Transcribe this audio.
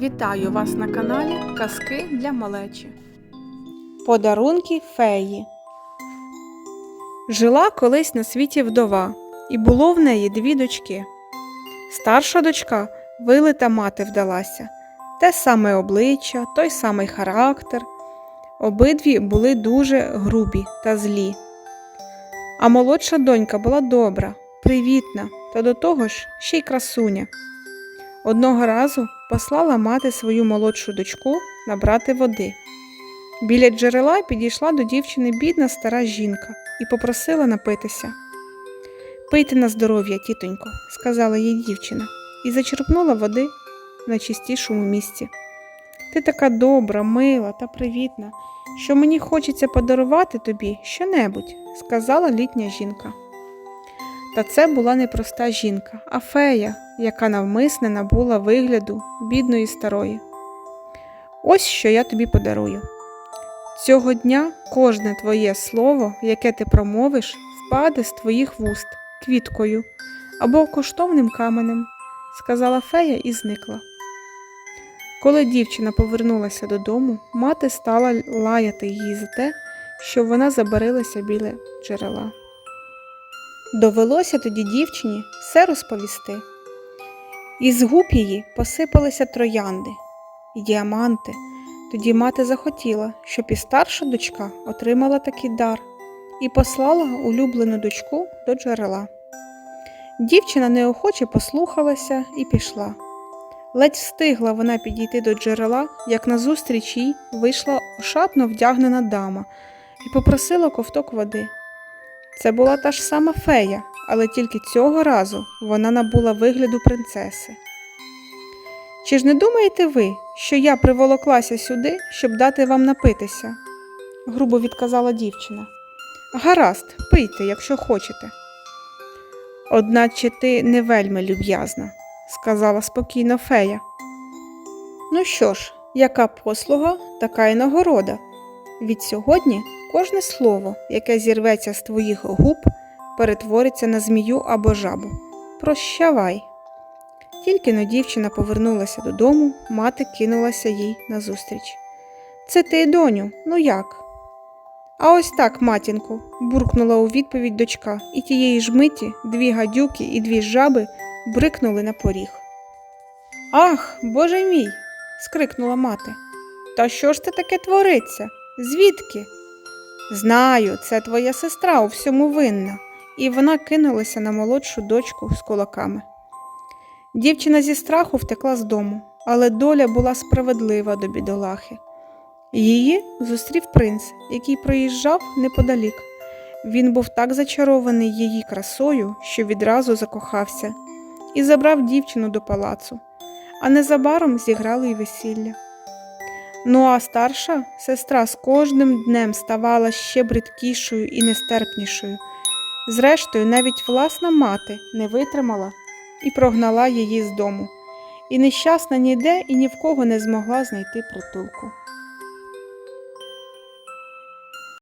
Вітаю вас на каналі Казки для малечі. Подарунки феї. Жила колись на світі вдова, і було в неї дві дочки. Старша дочка вилита мати вдалася, те саме обличчя, той самий характер. Обидві були дуже грубі та злі. А молодша донька була добра, привітна та до того ж ще й красуня. Одного разу послала мати свою молодшу дочку набрати води. Біля джерела підійшла до дівчини бідна стара жінка і попросила напитися. Пийте на здоров'я, тітонько, сказала їй дівчина, і зачерпнула води в найчистішому місці. Ти така добра, мила та привітна, що мені хочеться подарувати тобі щонебудь, сказала літня жінка. Та це була не проста жінка, а фея, яка навмисне набула вигляду бідної старої. Ось що я тобі подарую. Цього дня кожне твоє слово, яке ти промовиш, впаде з твоїх вуст квіткою або коштовним каменем, сказала фея і зникла. Коли дівчина повернулася додому, мати стала лаяти її за те, що вона забарилася біля джерела. Довелося тоді дівчині все розповісти. Із губ її посипалися троянди і діаманти. Тоді мати захотіла, щоб і старша дочка отримала такий дар і послала улюблену дочку до джерела. Дівчина неохоче послухалася і пішла. Ледь встигла вона підійти до джерела, як назустріч їй вийшла ошатно вдягнена дама і попросила ковток води. Це була та ж сама фея, але тільки цього разу вона набула вигляду принцеси. Чи ж не думаєте ви, що я приволоклася сюди, щоб дати вам напитися? грубо відказала дівчина. Гаразд, пийте, якщо хочете. Одначе ти не вельми люб'язна, сказала спокійно фея. Ну що ж, яка послуга, така й нагорода. Від сьогодні кожне слово, яке зірветься з твоїх губ, перетвориться на змію або жабу. Прощавай. Тільки но дівчина повернулася додому, мати кинулася їй назустріч. Це ти, доню, ну як? А ось так, матінку, буркнула у відповідь дочка, і тієї ж миті дві гадюки і дві жаби брикнули на поріг. Ах, боже мій. скрикнула мати. Та що ж це таке твориться? Звідки? Знаю, це твоя сестра у всьому винна, і вона кинулася на молодшу дочку з кулаками. Дівчина зі страху втекла з дому, але доля була справедлива до бідолахи. Її зустрів принц, який проїжджав неподалік. Він був так зачарований її красою, що відразу закохався, і забрав дівчину до палацу, а незабаром зіграли й весілля. Ну а старша сестра з кожним днем ставала ще бридкішою і нестерпнішою. Зрештою, навіть власна мати не витримала і прогнала її з дому, і нещасна ніде і ні в кого не змогла знайти притулку.